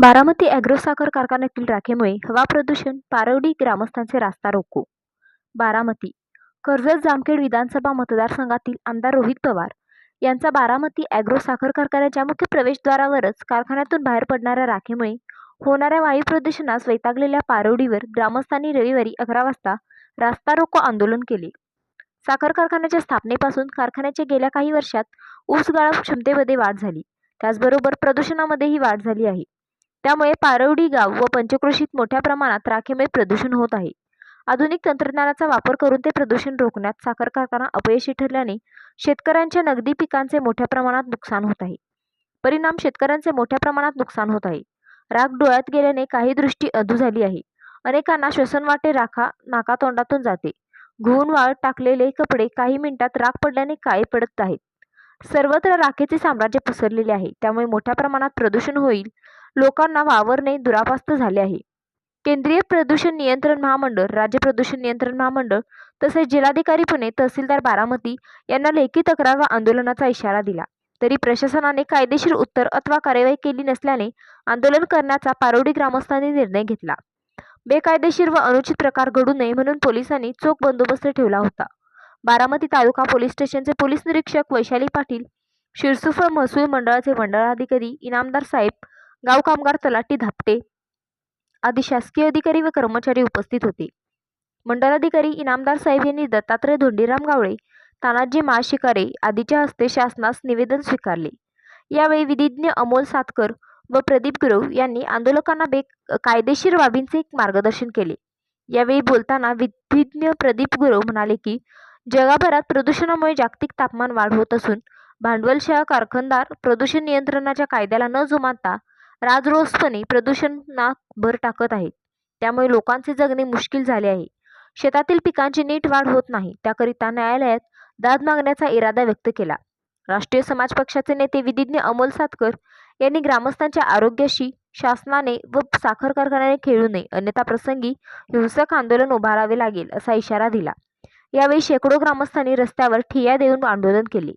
Baramati agro साखर कारखान्यातील राखेमुळे हवा प्रदूषण पारवडी ग्रामस्थांचे रास्ता रोको. बारामती कर्जत जामखेड विधानसभा मतदारसंघातील आमदार रोहित पवार यांचा बारामती ॲग्रो साखर कारखान्याच्या मुख्य प्रवेशद्वारावरच कारखान्यातून बाहेर पडणाऱ्या राखेमुळे होणाऱ्या वायू प्रदूषणास वैतागलेल्या पारवडीवर ग्रामस्थांनी रविवारी अकरा वाजता रास्ता रोको आंदोलन केले. साखर कारखान्याच्या स्थापनेपासून कारखान्याच्या गेल्या काही वर्षात ऊस गाळप क्षमतेमध्ये वाढ झाली. त्याचबरोबर प्रदूषणामध्येही वाढ झाली आहे. त्यामुळे पारवडी गाव व पंचक्रोशीत मोठ्या प्रमाणात राखेमुळे प्रदूषण होत आहे. आधुनिक तंत्रज्ञानाचा वापर करून ते प्रदूषण रोखण्यात साखर कारखाना अपयशी ठरल्याने शेतकऱ्यांच्या नगदी पिकांचे मोठ्या प्रमाणात नुकसान होत आहे. परिणाम शेतकऱ्यांचे मोठ्या प्रमाणात नुकसान होत आहे. राख डोळ्यात गेल्याने काही दृष्टी अधू झाली आहे. अनेकांना श्वसनवाटे राखा नाकातोंडातून जाते. घुवून वाळत टाकलेले कपडे काही मिनिटात राख पडल्याने काळे पडत आहेत. सर्वत्र राखेचे साम्राज्य पसरलेले आहे. त्यामुळे मोठ्या प्रमाणात प्रदूषण होईल लोकांना वावरणे दुरापास्त झाले आहे. केंद्रीय प्रदूषण नियंत्रण महामंडळ राज्य प्रदूषण नियंत्रण महामंडळ तसेच जिल्हाधिकारी पुणे तहसीलदार बारामती यांना लेखी तक्रार व आंदोलनाचा इशारा दिला. तरी प्रशासनाने कायदेशीर उत्तर अथवा कार्यवाही केली नसल्याने आंदोलन करण्याचा पारोडी ग्रामस्थांनी निर्णय घेतला. बेकायदेशीर व अनुचित प्रकार घडू नये म्हणून पोलिसांनी चोख बंदोबस्त ठेवला होता. बारामती तालुका पोलीस स्टेशनचे पोलीस निरीक्षक वैशाली पाटील शिरसुफळ महसूल मंडळाचे मंडळाधिकारी इनामदार साहेब गाव कामगार तलाठी धापटे. आदी शासकीय अधिकारी व कर्मचारी उपस्थित होते. मंडलाधिकारी इनामदार साहेब यांनी दत्तात्रय धोंडीराम गावळे तानाजी माशिकारे आदीच्या हस्ते शासनास निवेदन स्वीकारले. यावेळी विधिज्ञ अमोल सातकर व प्रदीप गुरव यांनी आंदोलकांना बे कायदेशीर बाबींचे एक मार्गदर्शन केले. यावेळी बोलताना विधिज्ञ प्रदीप गुरव म्हणाले की जगभरात प्रदूषणामुळे जागतिक तापमान वाढ होत असून भांडवलशाह कारखानदार प्रदूषण नियंत्रणाच्या कायद्याला न जुमानता राजरोसपणे प्रदूषणात भर टाकत आहेत. त्यामुळे लोकांचे जगणे मुश्किल झाले आहे. शेतातील पिकांची नीट वाढ होत नाही. त्याकरिता न्यायालयात दाद मागण्याचा इरादा व्यक्त केला. राष्ट्रीय समाज पक्षाचे नेते विधिज्ञ अमोल सातकर यांनी ग्रामस्थांच्या आरोग्याशी शासनाने व साखर कारखान्याने खेळू नये. अन्यथा प्रसंगी हिंसक आंदोलन उभारावे लागेल असा इशारा दिला. यावेळी शेकडो ग्रामस्थांनी रस्त्यावर ठिय्या देऊन आंदोलन केले.